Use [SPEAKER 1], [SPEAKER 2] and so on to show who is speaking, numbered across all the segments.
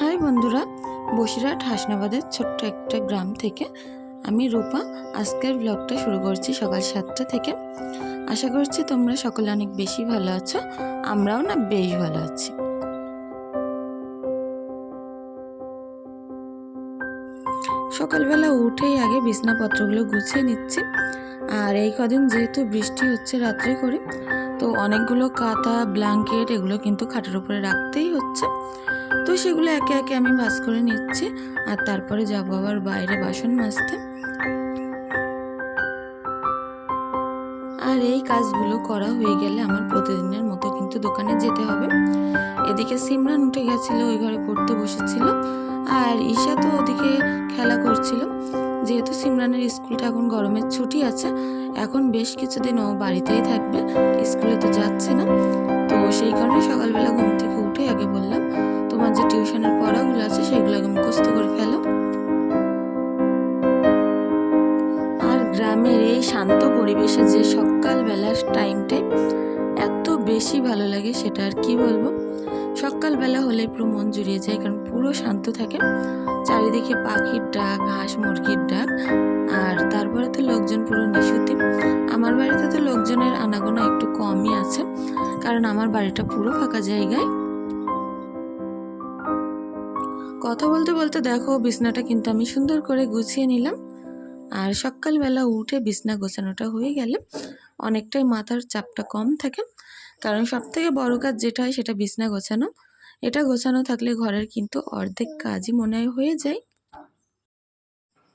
[SPEAKER 1] High বন্ধুরা, বসিরহাট হাসনাবাদের ছোট্ট একটা গ্রাম থেকে আমি রূপা। আজকের ব্লগটা শুরু করছি সকাল সাতটা থেকে। আশা করছি তোমরা সকলে অনেক বেশি ভালো আছো, আমরাও না বেশ ভালো আছি। সকালবেলা উঠেই আগে বিছনাপত্রগুলো গুছিয়ে নিচ্ছি। আর এই কদিন যেহেতু বৃষ্টি হচ্ছে রাত্রে করে, তো অনেকগুলো কাতা, ব্ল্যাঙ্কেট এগুলো কিন্তু খাটের উপরে রাখতেই হচ্ছে। তো সেগুলো একে একে আমি ভাস করে নিচ্ছি, আর তারপরে যাব আবার বাইরে বাসন মাজতে। আর এই কাজগুলো করা হয়ে গেলে আমার প্রতিদিনের মতো কিন্তু দোকানে যেতে হবে। এদিকে সিমরান উঠে গেছিল, ওই ঘরে পড়তে বসেছিল, আর ঈশা তো ওদিকে খেলা করছিল। যেহেতু সিমরানের স্কুলটা এখন গরমের ছুটি আছে, এখন বেশ কিছুদিন ও বাড়িতেই থাকবে, স্কুলে তো যাচ্ছে না। তো সেই কারণে সকালবেলা ঘুম থেকে উঠে আগে বললাম তোমার যে টিউশনের পড়াগুলো আছে সেগুলো আগে মুখস্থ করে ফেলো। আর গ্রামের এই শান্ত পরিবেশে যে সকালবেলার টাইমটাই এত বেশি ভালো লাগে সেটা আর কি বলব? সকালবেলা হলে পুরো মন জুড়িয়ে যায়, কারণ পুরো শান্ত থাকে। চারিদিকে পাখির ডাক, হাঁস মুরগির ডাক, আর তারপরে তো লোকজন পুরো নিশুতি। আমার বাড়িতে তো লোকজনের আনাগোনা একটু কমই আছে, কারণ আমার বাড়িটা পুরো ফাঁকা জায়গায়। কথা বলতে বলতে দেখো বিছনাটা কিন্তু আমি সুন্দর করে গুছিয়ে নিলাম। আর সকালবেলা উঠে বিছনা গোছানোটা হয়ে গেলে অনেকটাই মাথার চাপটা কম থাকে। কারণ সব থেকে বড় কাজ যেটা হয় সেটা বিছনা গোছানো। এটা গোছানো থাকলে ঘরের কিন্তু অর্ধেক কাজই মনে হয় হয়ে যায়।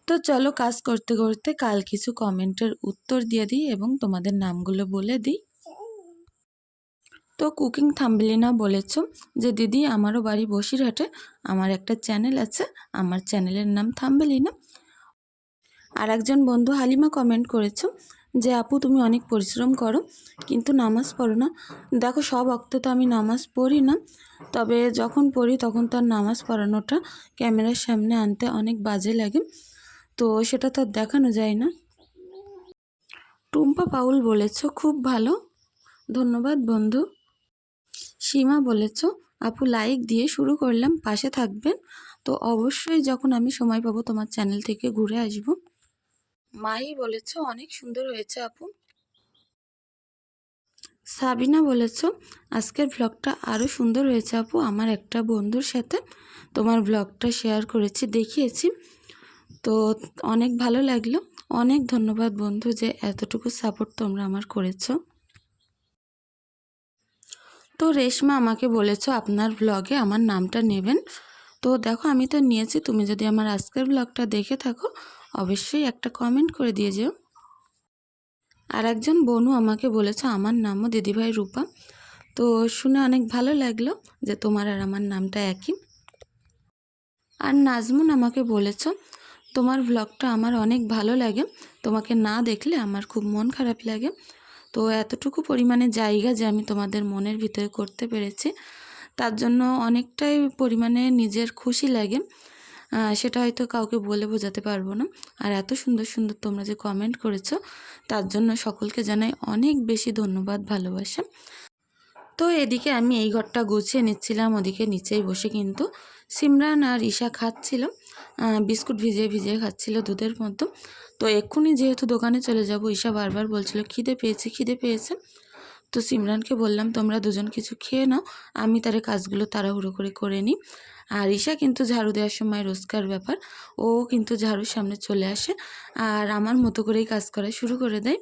[SPEAKER 1] তো চলো কাজ করতে করতে কাল কিছু কমেন্টের উত্তর দিয়ে দিই এবং তোমাদের নামগুলো বলে দিই। তো কুকিং থাম্বলিনা বলেছ যে, দিদি, আমারও বাড়ি বসিরহাটে। আমার একটা চ্যানেল আছে। আমার চ্যানেলের নাম থাম্বলিনা আর একজন বন্ধু হালিমা কমেন্ট করেছ যে, আপু, তুমি অনেক পরিশ্রম করো, কিন্তু নামাজ পড়ো না। দেখো, সব অক্ত তো আমি নামাজ পড়ি না, তবে যখন পড়ি তখন তার নামাজ পড়ানোটা ক্যামেরার সামনে আনতে অনেক বাজে লাগে। তো সেটা তো দেখানো যায় না। টুম্পা পাউল বলেছ, খুব ভালো। ধন্যবাদ বন্ধু। সীমা বলেছ, আপু লাইক দিয়ে শুরু করলাম, পাশে থাকবেন। তো অবশ্যই যখন আমি সময় পাবো তোমার চ্যানেল থেকে ঘুরে আসব। মাই বলেছ, অনেক সুন্দর হয়েছে আপু। সাবিনা বলেছ, আজকের ব্লগটা আরও সুন্দর হয়েছে আপু, আমার একটা বন্ধুর সাথে তোমার ব্লগটা শেয়ার করেছি, দেখিয়েছি। তো অনেক ভালো লাগল। অনেক ধন্যবাদ বন্ধু যে এতটুকু সাপোর্ট তোমরা আমার করেছ। তো রেশমা আমাকে বলেছ আপনার ব্লগে আমার নামটা নেবেন। তো দেখো, আমি তো নিয়েছি, তুমি যদি আমার আজকের ব্লগটা দেখে থাকো, অবশ্যই একটা কমেন্ট করে দিয়ে যেও। আর একজন বনু আমাকে বলেছে, আমার নামও দিদিভাই রূপা। তো শুনে অনেক ভালো লাগল যে তোমার আর আমার নামটা একই। আর নাজমুন আমাকে বলেছ, তোমার ব্লগটা আমার অনেক ভালো লাগে। তোমাকে না দেখলে আমার খুব মন খারাপ লাগে। তো এতটুকু পরিমাণে জায়গা যে আমি তোমাদের মনের ভিতরে করতে পেরেছি, তার জন্য অনেকটাই পরিমাণে নিজের খুশি লাগে। সেটা হয়তো কাউকে বলে বোঝাতে পারব না। আর এত সুন্দর সুন্দর তোমরা যে কমেন্ট করেছ, তার জন্য সকলকে জানাই অনেক বেশি ধন্যবাদ, ভালোবাসা। তো এদিকে আমি এই ঘরটা গুছিয়ে নিচ্ছিলাম, ওদিকে নিচেই বসে কিন্তু সিমরান আর ঈশা খাচ্ছিল। বিস্কুট ভিজিয়ে ভিজিয়ে খাচ্ছিল দুধের মতো। তো এক্ষুনি যেহেতু দোকানে চলে যাব, ঈশা বারবার বলছিল, খিদে পেয়েছে খিদে পেয়েছে। তো সিমরানকে বললাম, তোমরা দুজন কিছু খেয়ে নাও, আমি তার কাজগুলো তাড়াহুড়ো করে করে নিই। আর ঈশা কিন্তু ঝাড়ু দেওয়ার সময় রোজকার ব্যাপার, ও কিন্তু ঝাড়ুর সামনে চলে আসে আর আমার মতো করেই কাজ করা শুরু করে দেয়।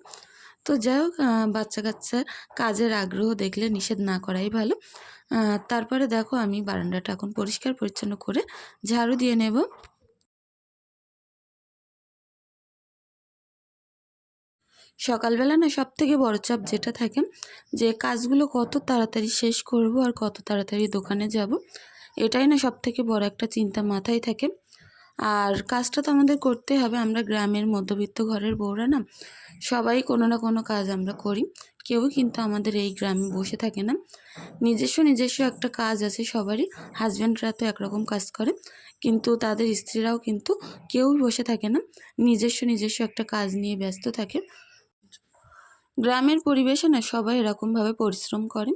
[SPEAKER 1] তো যাই হোক বাচ্চা কাচ্চা কাজের আগ্রহ দেখলে নিষেধ না করাই ভালো। তারপরে দেখো আমি বারান্দাটা এখন পরিষ্কার পরিচ্ছন্ন করে ঝাড়ু দিয়ে নেব। সকালবেলা না সব থেকে বড় চাপ যেটা থাকে, যে কাজগুলো কত তাড়াতাড়ি শেষ করব আর কত তাড়াতাড়ি দোকানে যাব, এটাই না সব থেকে বড় একটা চিন্তা মাথায় থাকে। আর কাজটা তো আমাদের করতে হবে, আমরা গ্রামের মধ্যবিত্ত ঘরের বউরা না, সবাই কোনো না কোনো কাজ আমরা করি। কেউ কিন্তু আমাদের এই গ্রামে বসে থাকে না। নিজস্ব নিজস্ব একটা কাজ আছে সবারই, হাজব্যান্ডরা তো একরকম কাজ করে, কিন্তু তাদের স্ত্রীরাও কিন্তু কেউই বসে থাকে না, নিজস্ব নিজস্ব একটা কাজ নিয়ে ব্যস্ত থাকে। গ্রামের পরিবেশে না সবাই এরকমভাবে পরিশ্রম করে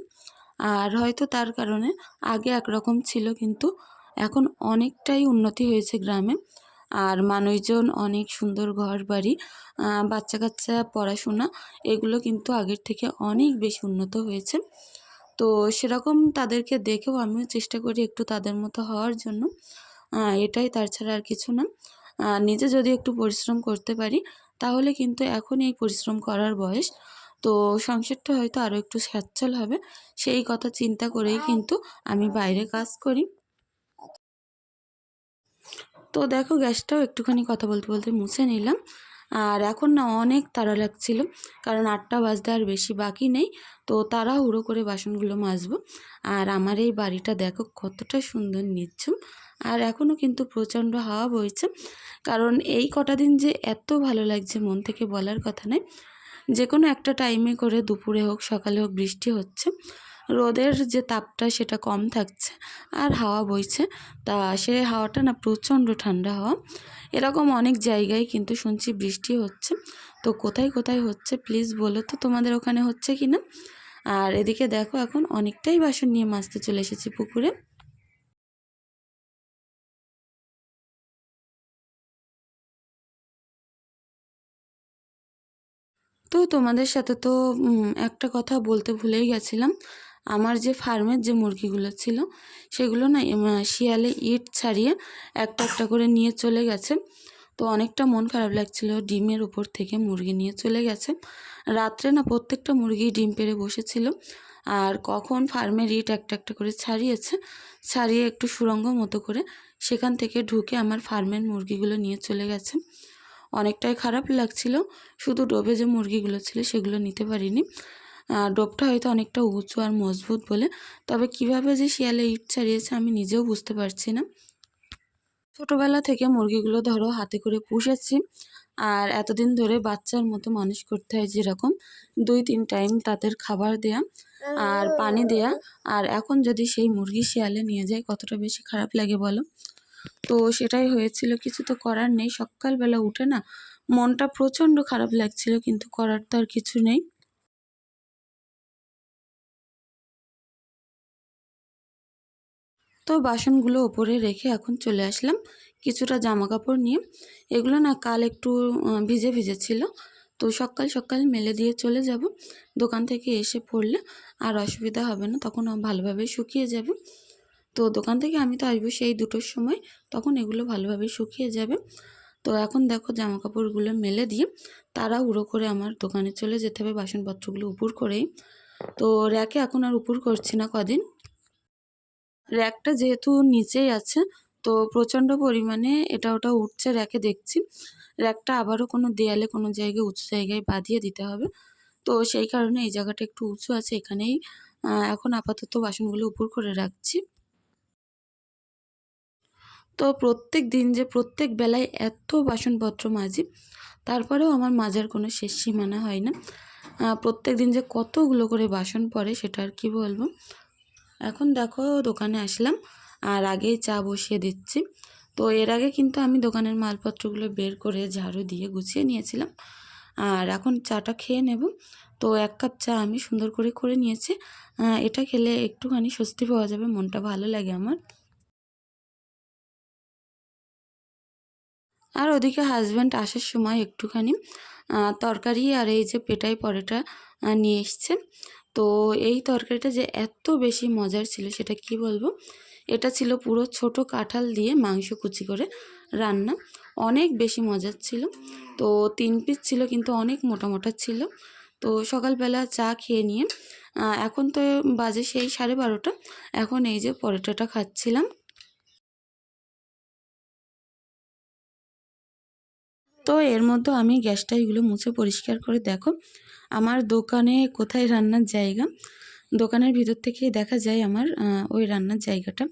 [SPEAKER 1] আর হয়তো তার কারণে আগে একরকম ছিল কিন্তু এখন অনেকটাই উন্নতি হয়েছে গ্রামে। আর মানুষজন অনেক সুন্দর ঘর বাড়ি বাচ্চা কাচ্চা পড়াশোনা এগুলো কিন্তু আগের থেকে অনেক বেশি উন্নত হয়েছে। তো সেরকম তাদেরকে দেখেও আমিও চেষ্টা করি একটু তাদের মতো হওয়ার জন্য। এটাই তার ছাড়া আর কিছু না। নিজে যদি একটু পরিশ্রম করতে পারি তাহলে কিন্তু এখন এই পরিশ্রম করার বয়স। তো সংসারটা হয়তো আরও একটু সচ্ছল হবে। সেই কথা চিন্তা করেই কিন্তু আমি বাইরে কাজ করি। তো দেখো, গ্যাসটাও একটুখানি কথা বলতে বলতে মুছে নিলাম। আর এখন না অনেক তাড়া লাগছিল, কারণ আটটা বাজতে আর বেশি বাকি নেই। তো তাড়াহুড়ো করে বাসনগুলো মাজবো। আর আমার এই বাড়িটা দেখো কতটা সুন্দর নিচ্ছুম। আর এখনও কিন্তু প্রচণ্ড হাওয়া বইছে। কারণ এই কটা দিন যে এত ভালো লাগছে মন থেকে বলার কথা নয়। যে কোনো একটা টাইমে করে দুপুরে হোক, সকালে হোক, বৃষ্টি হচ্ছে, রোদের যে তাপটা সেটা কম থাকছে আর হাওয়া বইছে। তা সে হাওয়াটা না প্রচণ্ড ঠান্ডা হাওয়া। এরকম অনেক জায়গায় কিন্তু শুনছি বৃষ্টি হচ্ছে। তো কোথায় কোথায় হচ্ছে প্লিজ বলো তো তোমাদের ওখানে হচ্ছে কি না আর এদিকে দেখো এখন অনেকটাই বাসন নিয়ে মাছতে চলে এসেছি পুকুরে। তো তোমাদের সাথে তো একটা কথা বলতে ভুলেই গেছিলাম। আমার যে ফার্মের যে মুরগিগুলো ছিল, সেগুলো না শিয়ালে ইট ছাড়িয়ে একটা একটা করে নিয়ে চলে গেছে। তো অনেকটা মন খারাপ লাগছিল ডিমের উপর থেকে মুরগি নিয়ে চলে গেছে। রাত্রে না প্রত্যেকটা মুরগি ডিম পেড়ে বসেছিল। আর কখন ফার্মের ইট একটা একটা করে ছাড়িয়েছে, ছাড়িয়ে একটু সুরঙ্গ মতো করে সেখান থেকে ঢুকে আমার ফার্মের মুরগিগুলো নিয়ে চলে গেছে। অনেকটাই খারাপ লাগছিল। শুধু ডোবে যে মুরগিগুলো ছিল সেগুলো নিতে পারিনি। ডোবটা হয়তো অনেকটা উঁচু আর মজবুত বলে। তবে কীভাবে যে শিয়ালে ইট ছাড়িয়েছে আমি নিজেও বুঝতে পারছি না। ছোটোবেলা থেকে মুরগিগুলো ধরো হাতে করে পুষেছি। আর এতদিন ধরে বাচ্চার মতো মানুষ করতে হয় যেরকম। দুই, তিন টাইম তাদের খাবার দেয়া আর পানি দেয়া। আর এখন যদি সেই মুরগি শিয়ালে নিয়ে যায় কতটা বেশি খারাপ লাগে বলো? তো সেটাই হয়েছিল, কিছু তো করার নেই। সকালবেলা উঠে না মনটা প্রচণ্ড খারাপ লাগছিল, কিন্তু করার তো আর কিছু নেই। তো বাসনগুলো ওপরে রেখে এখন চলে আসলাম কিছুটা জামা কাপড় নিয়ে। এগুলো না কাল একটু ভিজে ভিজে ছিল। তো সকাল সকাল মেলে দিয়ে চলে যাব। দোকান থেকে এসে পড়লে আর অসুবিধা হবে না, তখন ভালোভাবে শুকিয়ে যাবে। তো দোকান থেকে আমি তো আসব সেই দুটোর সময়, তখন এগুলো ভালোভাবে শুকিয়ে যাবে। তো এখন দেখো জামা কাপড়গুলো মেলে দিয়ে তারা উড়ো করে আমার দোকানে চলে যেতে হবে বাসনপত্রগুলো উপর করেই। তো র্যাকে এখন আর উপর করছি না কদিন। র্যাকটা যেহেতু নিচেই আছে, তো প্রচণ্ড পরিমাণে এটা ওটা উঠছে র্যাকে দেখছি। র্যাকটা আবারও কোনো দেয়ালে কোনো জায়গায়, উঁচু জায়গায় বাঁধিয়ে দিতে হবে। তো সেই কারণে এই জায়গাটা একটু উঁচু আছে, এখানেই এখন আপাতত বাসনগুলো উপর করে রাখছি। তো প্রত্যেক দিন যে প্রত্যেক বেলায় এত বাসনপত্র মাজি, তারপরেও আমার মাজার কোনো শেষ সীমানা হয় না। প্রত্যেক দিন যে কতগুলো করে বাসন পড়ে সেটা আর কি বলব। এখন দেখো দোকানে আসলাম, আর আগেই চা বসিয়ে দিচ্ছি। তো এর আগে কিন্তু আমি দোকানের মালপত্রগুলো বের করে ঝাড়ু দিয়ে গুছিয়ে নিয়েছিলাম। আর এখন চাটা খেয়ে নেব। তো এক কাপ চা আমি সুন্দর করে করে নিয়েছি। এটা খেলে একটুখানি স্বস্তি পাওয়া যাবে, মনটা ভালো লাগে আমার। আর ওদিকে হাজব্যান্ড আসার সময় একটুখানি তরকারি আর এই যে পেটাই পরোটা নিয়ে এসছে। তো এই তরকারিটা যে এত বেশি মজার ছিল সেটা কি বলব? এটা ছিল পুরো ছোট কাঁঠাল দিয়ে মাংস কুচি করে রান্না। অনেক বেশি মজার ছিল। তো তিন পিস ছিল কিন্তু অনেক মোটা মোটা ছিল। তো সকালবেলা চা খেয়ে নিয়ে এখন তো বাজে সেই সাড়ে বারোটা। এখন এই যে পরোটাটা খাচ্ছিলাম। তো এর মধ্যে আমি গ্যাসটা এগুলো মুছে পরিষ্কার করে দেখো। আমার দোকানে কোথায় রান্নার জায়গা? দোকানের ভিতর থেকেই দেখা যায় আমার ওই রান্নার জায়গাটা।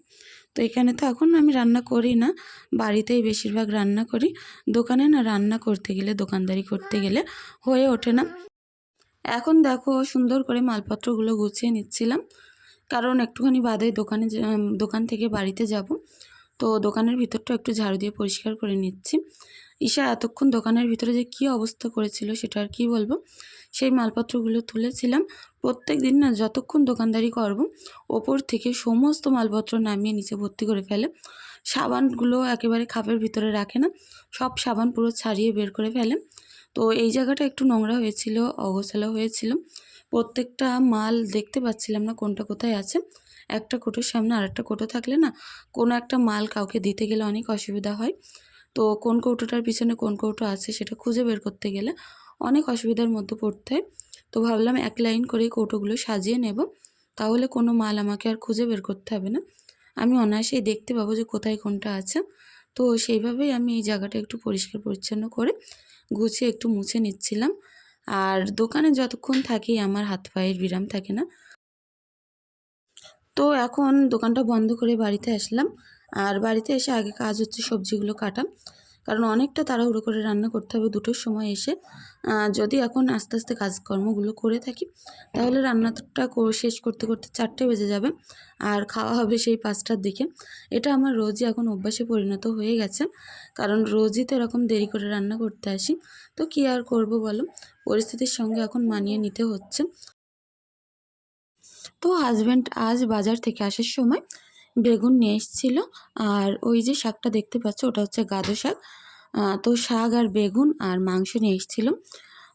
[SPEAKER 1] তো এখানে তো এখন আমি রান্না করি না, বাড়িতেই বেশিরভাগ রান্না করি। দোকানে না রান্না করতে গেলে, দোকানদারি করতে গেলে হয়ে ওঠে না। এখন দেখো সুন্দর করে মালপত্রগুলো গুছিয়ে নিচ্ছিলাম। কারণ একটুখানি বাদে দোকানে দোকান থেকে বাড়িতে যাব। তো দোকানের ভিতরটা একটু ঝাড়ু দিয়ে পরিষ্কার করে নিচ্ছি। ঈশা এতক্ষণ দোকানের ভিতরে যে কী অবস্থা করেছিল সেটা আর কি বলব? সেই মালপত্রগুলো তুলেছিলাম। প্রত্যেক দিন না যতক্ষণ দোকানদারি করব, ওপর থেকে সমস্ত মালপত্র নামিয়ে নিচে ভর্তি করে ফেলে। সাবানগুলো একেবারে খাপের ভিতরে রাখে না, সব সাবান পুরো ছাড়িয়ে বের করে ফেলে। তো এই জায়গাটা একটু নোংরা হয়েছিল, অগোছালো হয়েছিল। প্রত্যেকটা মাল দেখতে পাচ্ছিলাম না কোনটা কোথায় আছে। একটা কোটোর সামনে আর একটা কোটো থাকলে না কোনো একটা মাল কাউকে দিতে গেলে অনেক অসুবিধা হয়। তো কোন কৌটোটার পিছনে কোন কৌটো আছে সেটা খুঁজে বের করতে গেলে অনেক অসুবিধার মধ্যে পড়তে হয়। তো ভাবলাম এক লাইন করে কৌটোগুলো সাজিয়ে নেব। তাহলে কোনো মাল আমাকে আর খুঁজে বের করতে হবে না। আমি অনায়াসেই দেখতে পাবো যে কোথায় কোনটা আছে। তো সেইভাবেই আমি এই জায়গাটা একটু পরিষ্কার পরিচ্ছন্ন করে গুছিয়ে একটু মুছে নিচ্ছিলাম। আর দোকানে যতক্ষণ থাকি আমার হাত পায়ের বিরাম থাকে না। তো এখন দোকানটা বন্ধ করে বাড়িতে আসলাম। আর বাড়িতে এসে আগে কাজ হচ্ছে সবজিগুলো কাটা। কারণ অনেকটা তাড়াহুড়ো করে রান্না করতে হবে দুটোর সময় এসে। যদি এখন আস্তে আস্তে কাজকর্মগুলো করে থাকি, তাহলে রান্নাটা শেষ করতে করতে চারটে বেজে যাবে। আর খাওয়া হবে সেই পাঁচটার দিকে। এটা আমার রোজই এখন অভ্যাসে পরিণত হয়ে গেছে। কারণ রোজই তো এরকম দেরি করে রান্না করতে আসি। তো কী আর করব বলো? পরিস্থিতির সঙ্গে এখন মানিয়ে নিতে হচ্ছে। তো হাজব্যান্ড আজ বাজার থেকে আসার সময় বেগুন নিয়ে এসেছিল। আর ওই যে শাকটা দেখতে পাচ্ছ, ওটা হচ্ছে গাদো শাক। তো শাক আর বেগুন আর মাংস নিয়ে এসেছিল।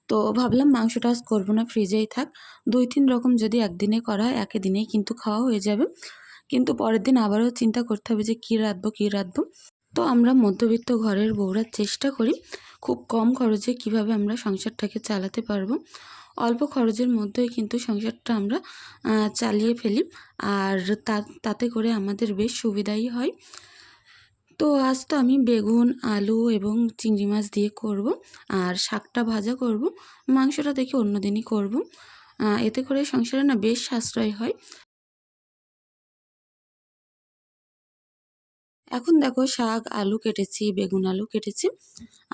[SPEAKER 1] তো ভাবলাম মাংসটা আজ করব না, ফ্রিজেই থাক। দুই তিন রকম যদি একদিনে করা হয়, একে দিনেই কিন্তু খাওয়া হয়ে যাবে। কিন্তু পরের দিন আবারও চিন্তা করতে হবে যে কী রাঁধবো কী রাঁধবো। তো আমরা মধ্যবিত্ত ঘরের বউরার চেষ্টা করি, খুব কম খরচে কীভাবে আমরা সংসারটাকে চালাতে পারব। অল্প খরচের মধ্যেই কিন্তু সংসারটা আমরা চালিয়ে ফেলি। আর তাতে করে আমাদের বেশ সুবিধাই হয়। তো আজ তো আমি বেগুন, আলু এবং চিংড়ি মাছ দিয়ে করব, আর শাকটা ভাজা করব, মাংসটা দেখে অন্য দিনই করব এতে করে সংসারে না বেশ সাশ্রয় হয়। এখন দেখো শাক, আলু কেটেছি, বেগুন আলু কেটেছি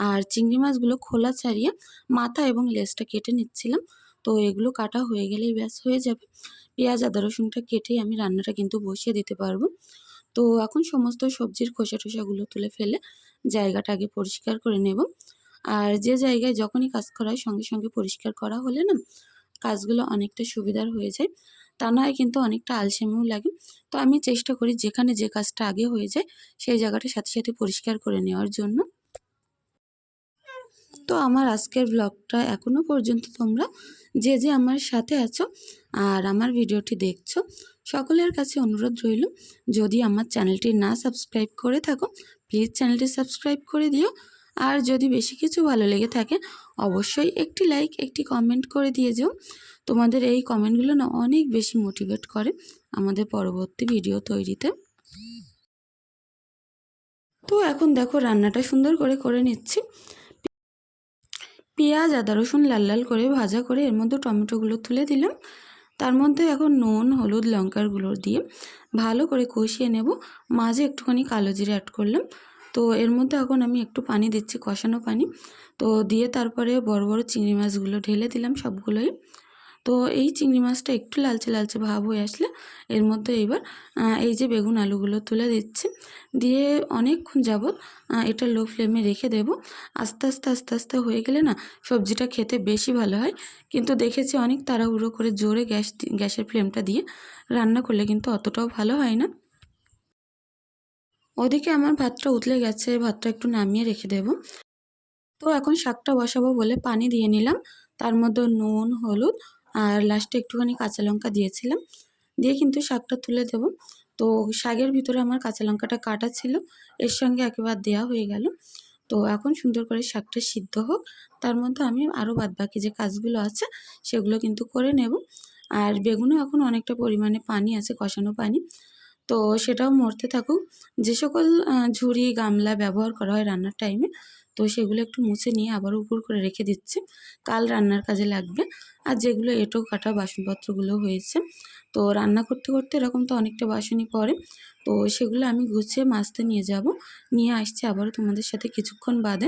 [SPEAKER 1] আর চিংড়ি মাছগুলো খোলা ছাড়িয়ে মাথা এবং লেজটা কেটে নিচ্ছিলাম। তো এগুলো কাটা হয়ে গেলেই ব্যাস, হয়ে যাবে। পেঁয়াজ, আদা, রসুনটা কেটেই আমি রান্নাটা কিন্তু বসিয়ে দিতে পারব। তো এখন সমস্ত সবজির খোসা টোসাগুলো তুলে ফেলে জায়গাটা আগে পরিষ্কার করে নেব। আর যে জায়গায় যখনই কাজ করা হয় সঙ্গে সঙ্গে পরিষ্কার করা হলে না, কাজগুলো অনেকটা সুবিধার হয়ে যায়। তা নয় কিন্তু অনেকটা আলসেমিও লাগে। তো আমি চেষ্টা করি যেখানে যে কাজটা আগে হয়ে যায়, সেই জায়গাটা সাথে সাথে পরিষ্কার করে নেওয়ার জন্য। তো আমার আজকের ব্লগটা এখনও পর্যন্ত তোমরা যে যে আমার সাথে আছো আর আমার ভিডিওটি দেখছ, সকলের কাছে অনুরোধ রইল, যদি আমার চ্যানেলটি না সাবস্ক্রাইব করে থাকো প্লিজ চ্যানেলটি সাবস্ক্রাইব করে দিও। আর যদি বেশি কিছু ভালো লেগে থাকে, অবশ্যই একটি লাইক একটি কমেন্ট করে দিয়ে যেও। তোমাদের এই কমেন্টগুলো না অনেক বেশি মোটিভেট করে আমাদের পরবর্তী ভিডিও তৈরিতে। তো এখন দেখো রান্নাটা সুন্দর করে করে নিচ্ছি। পেঁয়াজ, আদা, রসুন লাল লাল করে ভাজা করে এর মধ্যে টমেটোগুলো তুলে দিলাম। তার মধ্যে এখন নুন, হলুদ, লঙ্কার গুঁড়ো দিয়ে ভালো করে কষিয়ে নেব। মাঝে একটুখানি কালো জিরে অ্যাড করলাম। তো এর মধ্যে এখন আমি একটু পানি দিচ্ছি, কষানো পানি। তো দিয়ে তারপরে বড় বড় চিংড়ি মাছগুলো ঢেলে দিলাম সবগুলোই। তো এই চিংড়ি মাছটা একটু লালচে লালচে ভাব হয়ে আসলে এর মধ্যে এবার এই যে বেগুন আলুগুলো তুলে দিচ্ছি। দিয়ে অনেকক্ষণ যাবৎ এটা লো ফ্লেমে রেখে দেব। আস্তে আস্তে আস্তে আস্তে হয়ে গেলে না সবজিটা খেতে বেশি ভালো হয়। কিন্তু দেখেছি অনেক তাড়াহুড়ো করে জোরে গ্যাস গ্যাসের ফ্লেমটা দিয়ে রান্না করলে কিন্তু অতটাও ভালো হয় না। ওদিকে আমার ভাতটা উতলে গেছে ভাতটা একটু নামিয়ে রেখে দেব। তো এখন শাকটা বসাবো বলে পানি দিয়ে নিলাম। তার মধ্যে নুন, হলুদ আর লাস্টে একটুখানি কাঁচা লঙ্কা দিয়েছিলাম। দিয়ে কিন্তু শাকটা তুলে দেব। তো শাকের ভিতরে আমার কাঁচা লঙ্কাটা কাটা ছিল, এর সঙ্গে একেবারে দেওয়া হয়ে গেল। তো এখন সুন্দর করে শাকটা সিদ্ধ হোক, তার মধ্যে আমি আরও বাদ বাকি যে কাজগুলো আছে, সেগুলো কিন্তু করে নেব। আর বেগুনও এখন অনেকটা পরিমাণে পানি আছে, কষানো পানি। তো সেটাও মরতে থাকুক। যে সকল ঝুড়ি, গামলা ব্যবহার করা হয় রান্নার টাইমে তো সেগুলো একটু মুছে নিয়ে আবার উপর করে রেখে দিচ্ছি। কাল রান্নার কাজে লাগবে। আর যেগুলো এটো কাটা বাসনপত্রগুলো হয়েছে, তো রান্না করতে করতে এরকম তো অনেকটা বাসনই পড়ে। তো সেগুলো আমি গুছিয়ে মাছতে নিয়ে যাব। নিয়ে আসছি আবারও তোমাদের সাথে কিছুক্ষণ বাদে।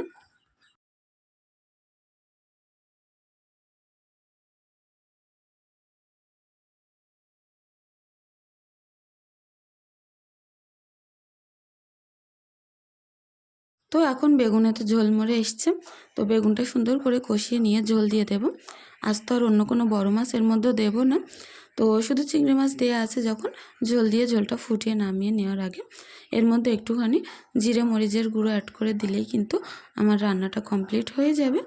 [SPEAKER 1] তো এখন বেগুনে তো ঝোল মরে এসছে। তো বেগুনটা সুন্দর করে কষিয়ে নিয়ে ঝোল দিয়ে দেব। আজ তো আর অন্য কোনো বড় মাছ এর মধ্যেও দেবো না। তো শুধু চিংড়ি মাছ দেওয়া আছে যখন। ঝোল দিয়ে ঝোলটা ফুটিয়ে নামিয়ে নেওয়ার আগে এর মধ্যে একটুখানি জিরে, মরিচের গুঁড়ো অ্যাড করে দিলেই কিন্তু আমার রান্নাটা কমপ্লিট হয়ে যাবে।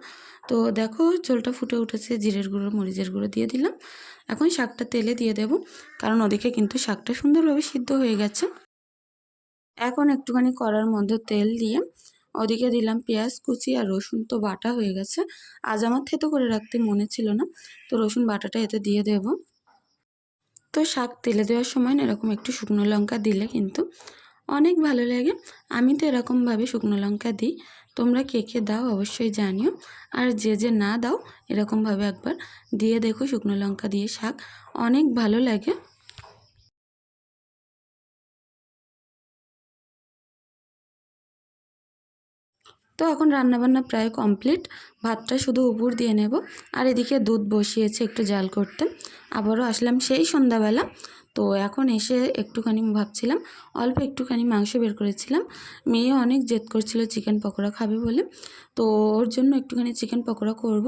[SPEAKER 1] তো দেখো ঝোলটা ফুটে উঠেছে, জিরের গুঁড়ো, মরিচের গুঁড়ো দিয়ে দিলাম। এখন শাকটা তেলে দিয়ে দেব, কারণ ওদিকে কিন্তু শাকটা সুন্দরভাবে সিদ্ধ হয়ে গেছে। এখন একটুখানি কড়ার মধ্যে তেল দিয়ে ওদিকে দিলাম পেঁয়াজ, কুচি আর রসুন তো বাটা হয়ে গেছে। আজ আমার থেতো করে রাখতে মনে ছিল না, তো রসুন বাটাটা এতে দিয়ে দেব। তো শাক তেলে দেওয়ার সময় এরকম একটু শুকনো লঙ্কা দিলে কিন্তু অনেক ভালো লাগে। আমি তো এরকমভাবে শুকনো লঙ্কা দিই। তোমরা কে কে দাও অবশ্যই জানিও। আর যে যে না দাও, এরকমভাবে একবার দিয়ে দেখো শুকনো লঙ্কা দিয়ে শাক। অনেক ভালো লাগে। তো এখন রান্নাবান্না প্রায় কমপ্লিট। ভাতটা শুধু উপর দিয়ে নেব। আর এদিকে দুধ বসিয়েছে একটু জাল করতে। আবারও আসলাম সেই সন্ধ্যাবেলা। তো এখন এসে একটুখানি ভাবছিলাম, অল্প একটুখানি মাংস বের করেছিলাম। মেয়ে অনেক জেদ করছিল চিকেন পকোড়া খাবে বলে। তো ওর জন্য একটুখানি চিকেন পকোড়া করব।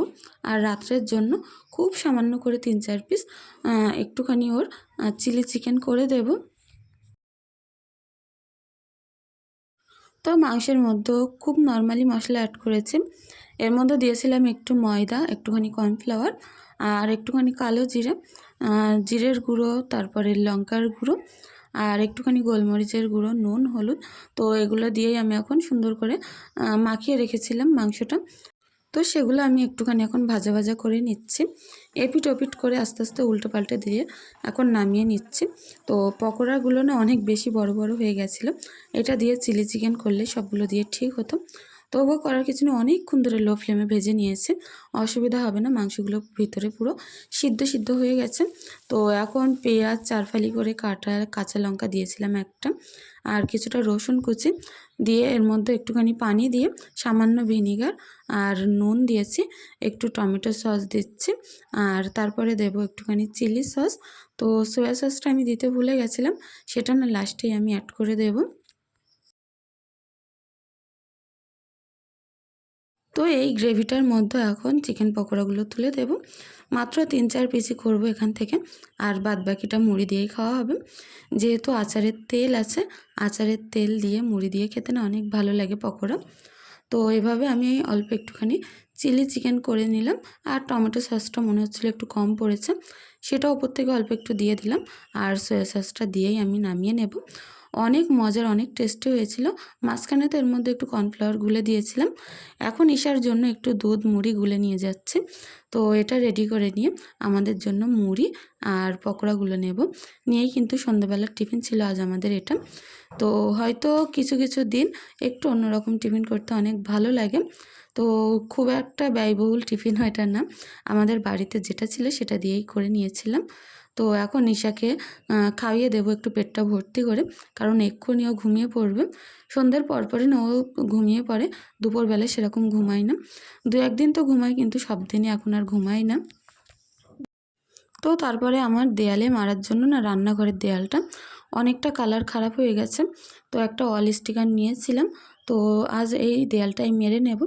[SPEAKER 1] আর রাত্রের জন্য খুব সামান্য করে তিন চার পিস একটুখানি ওর চিলি চিকেন করে দেব। তো মাংসের মধ্যেও খুব নর্মালি মশলা অ্যাড করেছি। এর মধ্যে দিয়েছিলাম একটু ময়দা, একটুখানি কর্নফ্লাওয়ার আর একটুখানি কালো জিরে জিরের গুঁড়ো, তারপরে লঙ্কার গুঁড়ো আর একটুখানি গোলমরিচের গুঁড়ো, নুন, হলুদ। তো এগুলো দিয়েই আমি এখন সুন্দর করে মাখিয়ে রেখেছিলাম মাংসটা। তো সেগুলো আমি একটুখানি এখন ভাজা ভাজা করে নিচ্ছি। এপিট ওপিট করে আস্তে আস্তে উল্টো পাল্টে দিয়ে এখন নামিয়ে নিচ্ছি। তো পকোড়াগুলো না অনেক বেশি বড় বড় হয়ে গেছিল। এটা দিয়ে চিলি চিকেন করলে সবগুলো দিয়ে ঠিক হতো। তবুও করার কিছু না অনেকক্ষণ ধরে লো ফ্লেমে ভেজে নিয়েছে। অসুবিধা হবে না, মাংসগুলো ভিতরে পুরো সিদ্ধ সিদ্ধ হয়ে গেছে। তো এখন পেঁয়াজ, চারফালি করে কাটা কাঁচা লঙ্কা দিয়েছিলাম একটা। আর কিছুটা রসুন কুচি দিয়ে এর মধ্যে একটুখানি পানি দিয়ে সামান্য ভিনিগার আর নুন দিয়েছি, একটু টমেটো সস দিচ্ছি আর তারপরে দেব একটুখানি চিলি সস। তো সোয়া সসটা আমি দিতে ভুলে গেছিলাম, সেটা না লাস্টেই আমি অ্যাড করে দেবো। তো এই গ্রেভিটার মধ্যে এখন চিকেন পকোড়াগুলো তুলে দেব। মাত্র তিন চার পিসি করব এখান থেকে। আর বাদ বাকিটা মুড়ি দিয়েই খাওয়া হবে। যেহেতু আচারের তেল আছে, আচারের তেল দিয়ে মুড়ি দিয়ে খেতে না অনেক ভালো লাগে পকোড়া। তো এভাবে আমি অল্প একটুখানি চিলি চিকেন করে নিলাম। আর টমেটো সসটা মনে হচ্ছিল একটু কম পড়েছে সেটা ওপর থেকে অল্প একটু দিয়ে দিলাম। আর সয়া সসটা দিয়েই আমি নামিয়ে নেব। অনেক মজার, অনেক টেস্টি হয়েছিল। মাঝখানে তো এর মধ্যে একটু কর্নফ্লাওয়ার গুলে দিয়েছিলাম। এখন ঈশার জন্য একটু দুধ, মুড়ি গুলে নিয়ে যাচ্ছে। তো এটা রেডি করে নিয়ে আমাদের জন্য মুড়ি আর পকোড়াগুলো নেব। নিয়েই কিন্তু সন্ধ্যাবেলার টিফিন ছিল, আজ আমাদের এটা। তো হয়তো কিছু কিছু দিন একটু অন্যরকম টিফিন করতে অনেক ভালো লাগে। তো খুব একটা ব্যয়বহুল টিফিন হয় এটা না। আমাদের বাড়িতে যেটা ছিল সেটা দিয়েই করে নিয়েছিলাম। তো এখন নিশাকে খাইয়ে দেবো একটু পেটটা ভর্তি করে। কারণ এক্ষুনি ও ঘুমিয়ে পড়বে। সন্ধ্যের পরপরই না ও ঘুমিয়ে পড়ে। দুপুরবেলায় সেরকম ঘুমায় না। দু একদিন তো ঘুমায়, কিন্তু সব দিনই এখন আর ঘুমায় না। তো তারপরে আমার দেয়ালে মারার জন্য না রান্নাঘরের দেয়ালটা অনেকটা কালার খারাপ হয়ে গেছে। তো একটা অল স্টিকার নিয়েছিলাম। তো আজ এই দেয়ালটাই মেরে নেব।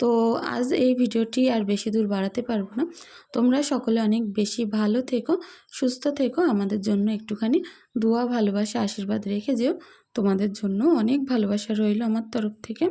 [SPEAKER 1] তো আজ এই ভিডিওটি আর বেশি দূর বাড়াতে পারব না। তোমরা সকলে অনেক বেশি ভালো থেকো, সুস্থ থেকো। আমাদের জন্য একটুখানি দোয়া, ভালোবাসা, আশীর্বাদ রেখে যেও। তোমাদের জন্য অনেক ভালোবাসা রইল আমার তরফ থেকে।